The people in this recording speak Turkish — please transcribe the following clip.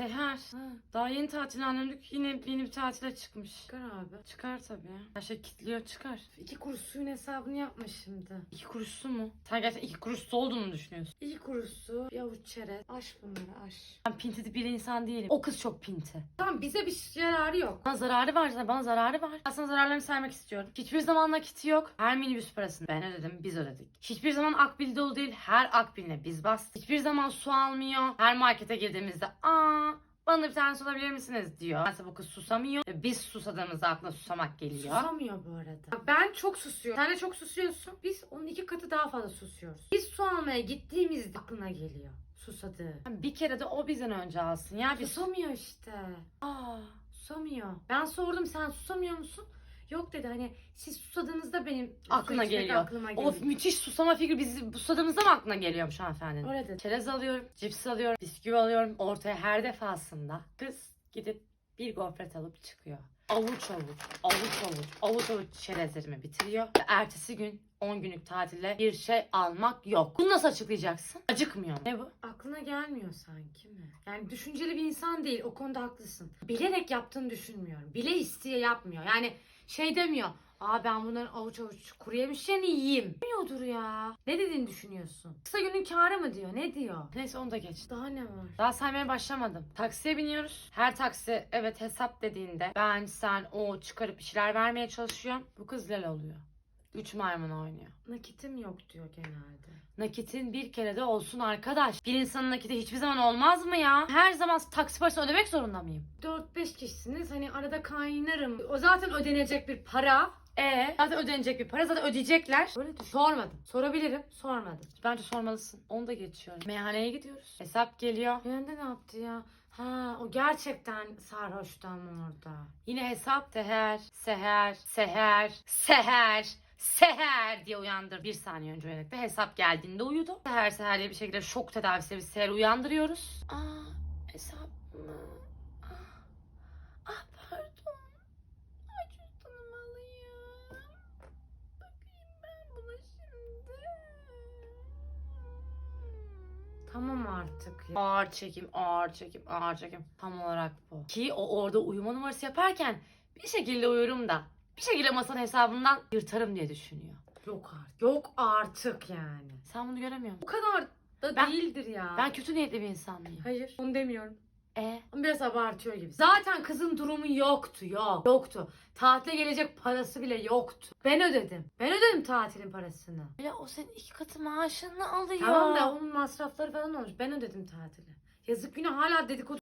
Seher. Daha yeni tatilden döndük. Yine yeni bir tatile çıkmış. Çıkar abi. Çıkar tabii. Her şey kilitliyor çıkar. İki kuruş suyun hesabını yapma şimdi. İki kuruş su mu? Sen gerçekten iki kuruş su olduğunu mu düşünüyorsun? İki kuruş su, avuç çerez. Aş bunları aş. Ben pinti bir insan değilim. O kız çok pinti. Tamam bize bir yararı yok. Bana zararı var zaten. Bana zararı var. Sana zararlarını saymak istiyorum. Hiçbir zaman nakiti yok. Her minibüs parasını ben ödedim. Biz ödedik. Hiçbir zaman akbil dolu değil. Her akbiline biz bastık. Hiçbir zaman su almıyor. Her markete girdiğimizde aa bana bir tane su alabilir misiniz diyor. Mesela bu kız susamıyor. E, Biz susadığımızda aklına susamak geliyor. Susamıyor bu arada. Ben çok susuyorum. Sen de çok susuyorsun. Biz onun iki katı daha fazla susuyoruz. Biz su almaya gittiğimizde aklına geliyor. Susadığı. Bir kere de o bizden önce alsın. Ya Susamıyor işte. Aa, Susamıyor. Ben sordum sen susamıyor musun? Yok dedi hani siz susadığınızda benim su Aklına içmek geliyor. Aklıma geliyor. of müthiş susama fikri bizi susadığımızda mı aklına geliyormuş hanımefendinin? Öyle dedi. Çerez alıyorum, cips alıyorum, bisküvi alıyorum. Ortaya her defasında kız gidip bir gofret alıp çıkıyor. Avuç avuç, avuç avuç, avuç avuç çerezlerimi bitiriyor. Ve ertesi gün 10 günlük tatile bir şey almak yok. Bunu nasıl açıklayacaksın? Acıkmıyor. Ne bu? Aklına gelmiyor sanki mi? Yani düşünceli bir insan değil. O konuda haklısın. Bilerek yaptığını düşünmüyorum. Bile isteye yapmıyor. Yani şey demiyor. Aa ben bunların avuç avuç kuru yemişlerini yiyeyim. Demiyordur ya. Ne dediğini düşünüyorsun? Kısa günün kârı mı diyor? Ne diyor? Neyse onu da geç. Daha ne var? Daha saymaya başlamadım. Taksiye biniyoruz. Her taksi evet hesap dediğinde ben, sen, o çıkarıp bir şeyler vermeye çalışıyorum. Bu kız lel oluyor. Üç maymun oynuyor. Nakitim yok diyor genelde. Nakitin bir kere de olsun arkadaş. Bir insanın nakiti hiçbir zaman olmaz mı ya? Her zaman taksi parası ödemek zorunda mıyım? 4-5 kişisiniz. Hani arada kaynarım. O zaten ödenecek bir para. E zaten ödenecek bir para zaten ödeyecekler. Öyle düşün. Sormadım. Sorabilirim. Sormadım. Bence sormalısın. Onu da geçiyorum. Meyhaneye gidiyoruz. Hesap geliyor. Yanında ne yaptı ya? Ha o gerçekten sarhoştu ama orada. Yine hesap seher, seher, seher, seher, seher diye uyandır. Bir saniye önce uyanıkta hesap geldiğinde uyudu. Seher seher diye bir şekilde şok tedavisiyle bir seher uyandırıyoruz. Aa hesap mı? Ah, ah pardon. Ay cüzdanımı alayım. Bakayım ben buna şimdi. Tamam artık ya. Ağır çekim, ağır çekim, ağır çekim. Tam olarak bu. Ki o orada uyuma numarası yaparken bir şekilde uyurum da bir şekilde masanın hesabından yırtarım diye düşünüyor. Yok artık. Yok artık yani. Sen bunu göremiyor musun? Bu kadar da Ben- değildir ya. Ben kötü niyetli bir insan mıyım? Hayır onu demiyorum. E Ama Biraz abartıyor gibi. Zaten kızın durumu yoktu yok. Yoktu. Tatile gelecek parası bile yoktu. Ben ödedim. Ben ödedim tatilin parasını. ya o senin iki katı maaşını alıyor. Tamam da onun masrafları falan olmuş. Ben ödedim tatili. Yazık günah hala dedikodu